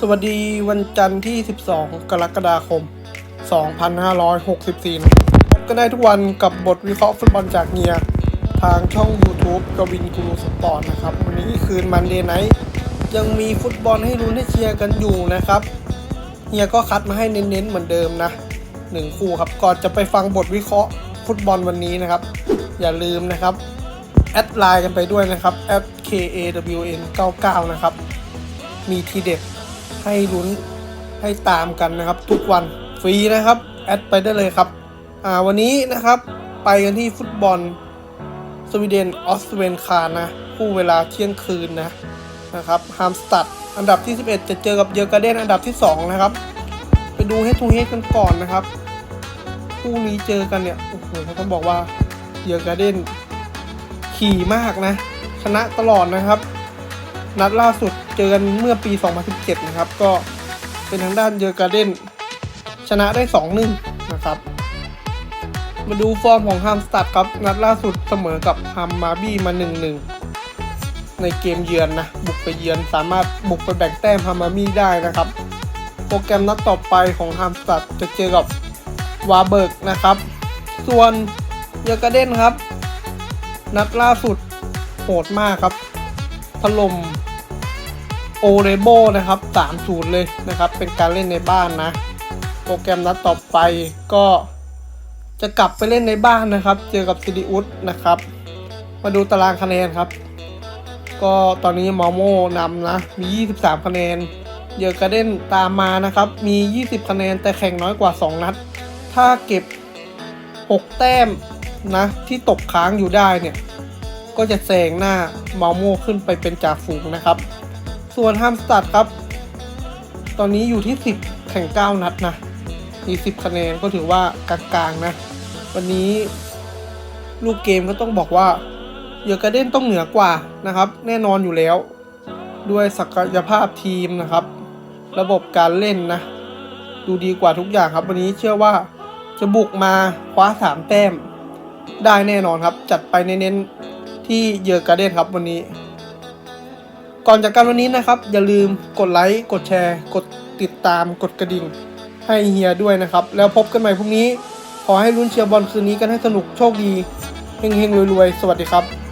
สวัสดีวันจันทร์ที่ 12 กรกฎาคม 2564 นะครับพบกันได้ทุกวันกับบทวิเคราะห์ฟุตบอลจากเนีย ทางช่อง YouTube กวินกูรูสปอร์ตนะครับ วันนี้คืนมันเดย์ไนท์ยังมีฟุตบอลให้ลุ้นให้เชียร์กันอยู่นะครับเฮียก็คัดมาให้เน้นๆเหมือนเดิมนะหนึ่งคู่ครับ ก่อนจะไปฟังบทวิเคราะห์ฟุตบอลวันนี้นะครับ อย่าลืมนะครับ แอดไลน์กันไปด้วยนะครับ at kawn 99 นะครับ มีทีเด็ด ให้ลุ้นให้ตามกันนะครับ ทุกวันฟรีนะครับแอดไปได้เลยครับอ่าวันนี้นะครับไปกันที่ฟุตบอลสวีเดนออสเวนคานะคู่เวลาเที่ยงคืนนะนะครับฮามสตัดอันดับที่ 11 จะเจอกับเยอร์การ์เดนอันดับที่ 2 นะครับ ไปดูเฮดทูเฮดกันก่อนนะครับ คู่นี้เจอกันเนี่ยโอ้โหต้องบอกว่าเยอร์การ์เดนขี่มากนะ ชนะตลอดนะครับ นัดล่าสุดเจอกันเมื่อปี 2017 นะครับ ก็เป็นทางด้านเยอร์การ์เดนชนะได้ 2-1 นะครับ มาดูฟอร์มของฮัมสตัดครับ นัดล่าสุดเสมอกับฮัมมาบี้มา 1-1 ในเกมเยือนนะ บุกไปเยือนสามารถบุกไปแบ่งแต้มฮัมาบี้ได้นะครับ โปรแกรมนัดต่อไปของฮัมสตัดจะเจอกับวาเบิร์กนะครับ ส่วนเยอร์การ์เดนครับ นัดล่าสุดโหดมากครับถล่ม โอเรโบนะครับ3-0 เลยนะครับ เป็นการเล่นในบ้านนะ โปรแกรมนัดต่อไปก็จะกลับไปเล่นในบ้านนะครับ เจอกับซิดิอุสนะครับ มาดูตารางคะแนนครับ ก็ตอนนี้มอโมนำนะ มี 23 คะแนน เยอการ์เดนตามมานะครับ มี 20 คะแนนแต่แข่งน้อยกว่า 2 นัด ถ้าเก็บ 6 แต้มนะ ที่ตกค้างอยู่ได้เนี่ย ก็จะแซงหน้ามาโมขึ้นไปเป็นจ่าฝูงนะครับ ส่วนฮัมสตัดครับ ตอนนี้อยู่ที่ 10 แข่ง 9 นัดนะ มี 10 คะแนนก็ถือว่ากลางๆนะ วันนี้ลูกเกมก็ต้องบอกว่าเยอร์การ์เดนต้องเหนือกว่านะครับ แน่นอนอยู่แล้ว ด้วยศักยภาพทีมนะครับ ระบบการเล่นนะ ดูดีกว่าทุกอย่างครับ วันนี้เชื่อว่าจะบุกมาคว้า 3 แต้ม ได้แน่นอนครับ จัดไปเน้นๆที่เยอร์การ์เดนครับวันนี้ ก่อนจากกันวันนี้นะครับ อย่าลืมกดไลค์ กดแชร์ กดติดตาม กดกระดิ่ง ให้เฮียด้วยนะครับ แล้วพบกันใหม่พรุ่งนี้ ขอให้ลุ้นเชียร์บอลคืนนี้กันให้สนุกโชคดีเฮงๆรวยๆ สวัสดีครับ